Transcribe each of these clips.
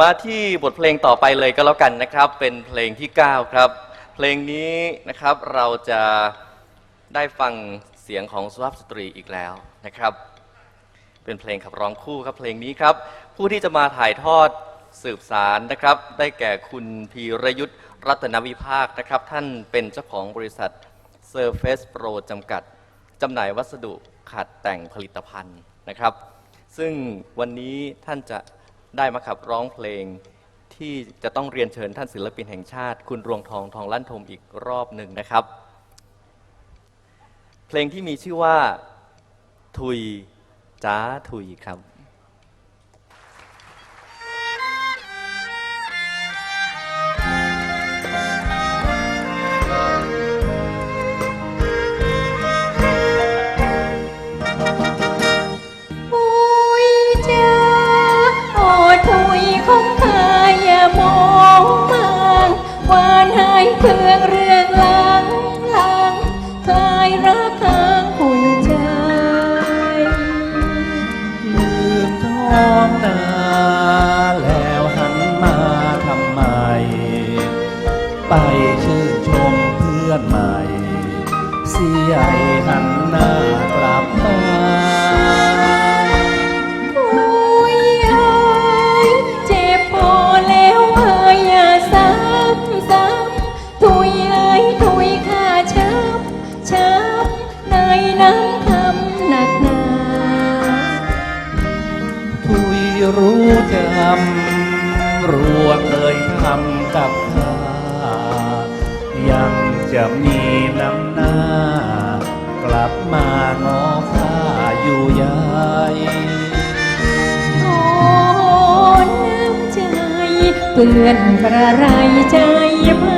มาที่บทเพลงต่อไปเลยก็แล้วกันนะครับ เป็นเพลงที่ 9 ครับ เพลงนี้นะครับเราจะได้ฟังเสียงของสุภาพสตรีอีกแล้วนะครับ เป็นเพลงขับร้องคู่ครับเพลงนี้ครับ ผู้ที่จะมาถ่ายทอดสืบสารนะครับ ได้แก่คุณพีรยุทธ์รัตนวิภาคนะครับ ท่านเป็นเจ้าของบริษัท Surface Pro จำกัดจำหน่ายวัสดุขัดแต่งผลิตภัณฑ์นะครับ ซึ่งวันนี้ท่านจะ ได้มาขับร้องเพลงที่จะต้องเรียนเชิญท่านศิลปินแห่งชาติ คุณรวงทองทองลั่นทมอีกรอบหนึ่งนะครับ เพลงที่มีชื่อว่า ทุยจ้าทุยครับ รู้จำรวเลยทำกับข้ายังจะมีน้ำหน้า กลับมางอข้าอยู่ใยโอ้น้ำใจ เปื่อนประไรใจมา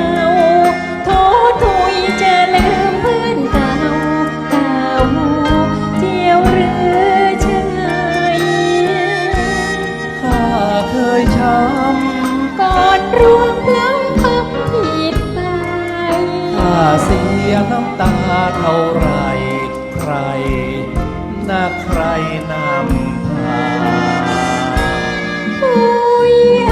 เสียน้ำตาเท่าไร ใครน่าใครนำพาทุย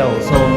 รง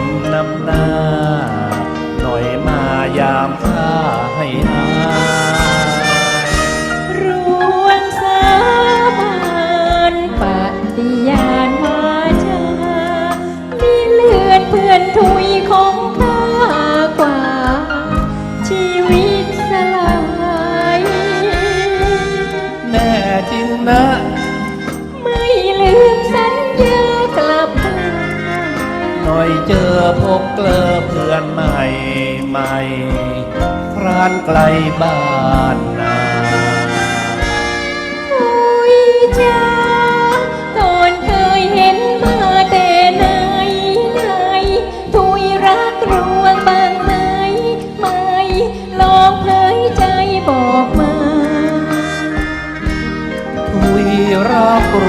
พบเกลอเพื่อนใหม่ใหม่ครานไกลบ้านนาทุยจ้าก่อนเคยเห็นมาแต่ไหนไหนทุยรักรวงบางไหมไหมลองเผยใจบอกมาทุยรักร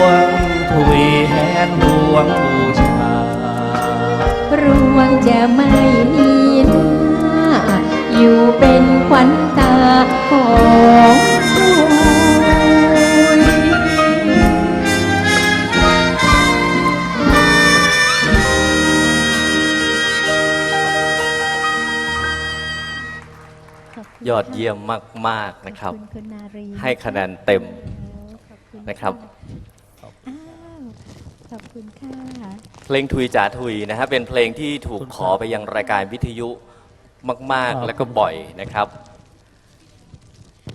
วงทุยแหนดวงบูชา รวงจะไม่นีหน้า อยู่เป็นขวัญตาของทุยยอดเยี่ยมมาก ๆ นะครับขอบคุณคุณนารีให้คะแนนเต็มขอบคุณนะครับอ้าว ขอบคุณค่ะ เพลงทุยจ๋าทุยนะฮะเป็นเพลงที่ถูกขอไปยังรายการวิทยุมาก ๆ แล้วก็บ่อยนะครับ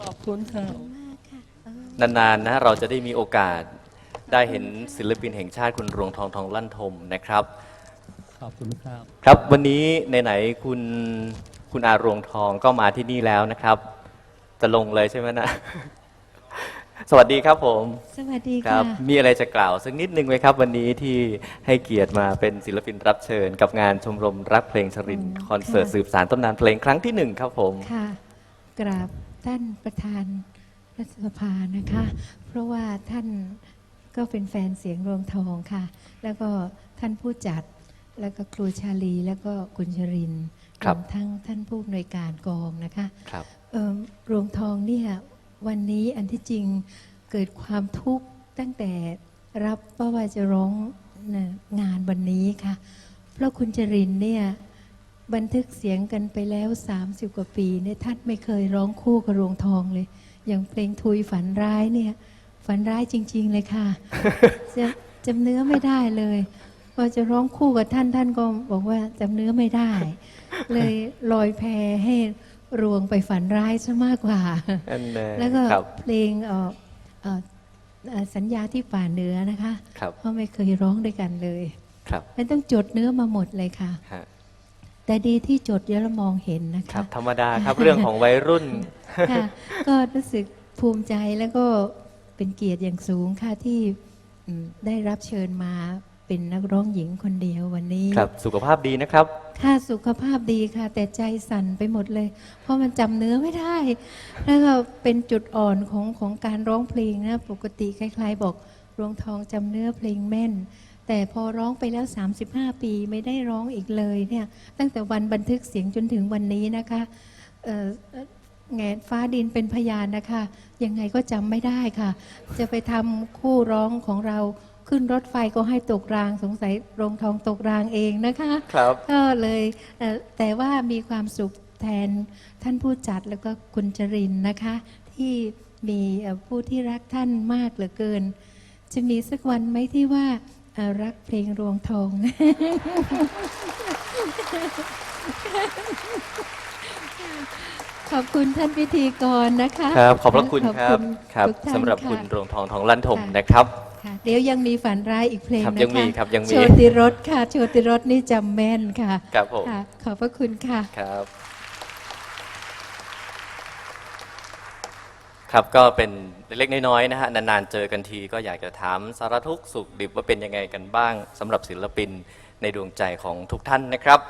ขอบคุณครับมากค่ะเออนาน ๆ นะเราจะได้มีโอกาสได้เห็นศิลปินแห่งชาติคุณรวงทองทองลั่นทมนะครับ ขอบคุณครับ ครับวันนี้ไหนๆคุณคุณอารวงทองก็มาที่นี่แล้วนะครับ จะลงเลยใช่ไหมนะ สวัสดีครับผม สวัสดีครัค่ะ บ มีอะไรจะกล่าวสักนิดนึงไหมครับ วันนี้ที่ให้เกียรติมาเป็นศิลปินรับเชิญ กับงานชมรมรักเพลงชรินทร์คอนเสิร์ตสืบสารตำนานเพลงครั้งที่หนึ่งครับผม ค่ะ กราบท่านประธานรัฐสภานะคะ เพราะว่าท่านก็เป็นแฟนเสียงรวงทองค่ะ แล้วก็ท่านผู้จัด แล้วก็ครูชาลี แล้วก็คุณชรินทร์ครับ วมทั้งท่านผู้อำนวยการกองนะคะ ครับ เอิ่มรวงทองเนี่ย วันนี้อันที่จริงเกิดความทุกข์ตั้งแต่รับว่าว่าจะร้องนะงานวันนี้ค่ะ เพราะคุณจรินเนี่ยบันทึกเสียงกันไปแล้ว 30 กว่าปีเนี่ยท่านไม่เคยร้องคู่กับรวงทองเลย อย่างเพลงทุยฝันร้ายเนี่ย ฝันร้ายจริง ๆ เลยค่ะ จะจำเนื้อไม่ได้เลยพอจะร้องคู่กับท่านท่านก็บอกว่าจำเนื้อไม่ได้ เลยลอยแพให้ รวงไปฝันร้ายซะมากกว่าอันแน่แล้วก็ครับเพลงเอ่อเอ่อเอ่อสัญญาที่ป่าเหนือนะคะครับเพราะไม่เคยร้องด้วยกันเลยครับแล้วต้องจดเนื้อมาหมดเลยค่ะฮะแต่ดีที่จดเยอะแล้วมองเห็นนะครัคะบธรรมดาครับเรื่องของวัยรุ่นค่ะก็รู้สึกภูมิใจแล้วก็เป็นเกียรติอย่างสูงค่ะที่อืมได้รับเชิญมา เป็นนักร้องหญิงคนเดียววันนี้ครับ สุขภาพดีนะครับ ค่าสุขภาพดีค่ะ แต่ใจสั่นไปหมดเลย เพราะมันจำเนื้อไม่ได้แล้วก็เป็นจุดอ่อนของของการร้องเพลงนะ ปกติคล้ายๆ บอกรวงทองจำเนื้อเพลงแม่น แต่พอร้องไปแล้ว 35 ปีไม่ได้ร้องอีกเลยเนี่ยตั้งแต่วันบันทึกเสียงจนถึงวันนี้นะคะเอ่อเอ่อแงนฟ้าดินเป็นพยานนะคะ ยังไงก็จำไม่ได้ค่ะ จะไปทำคู่ร้องของเรา ขึ้นรถไฟก็ให้ตกรางสงสัยโรงทองตกรางเองนะคะครับ ก็เลยเอ่อแต่ว่ามีความสุขแทนท่านผู้จัดแล้วก็คุณจรินนะคะ ที่มีเอ่อผู้ที่รักท่านมากเหลือเกิน จะมีสักวันไหมที่ว่าเอ่อรักเพลงรวงทอง ขอบคุณท่านพิธีกรนะคะครับ ขอบพระคุณครับครับทุกท่านสำหรับะคุณรวงทองทองลั่นทมค่ะ นะครับ ค่ะเดี๋ยวยังมีฝันร้ายอีกเพลงครับนะคะยังมีครับยังมี โชติรสค่ะ โชติรสนี่จำแม่นค่ะครับผมค่ะ ขอบพระคุณค่ะ ครับ ครับก็เป็นเล็กๆน้อยๆนะฮะนานๆเจอกันทีก็อยากจะถามสารทุกข์สุขดิบว่าเป็นยังไงกันบ้างสำหรับศิลปินในดวงใจของทุกท่านนะครับ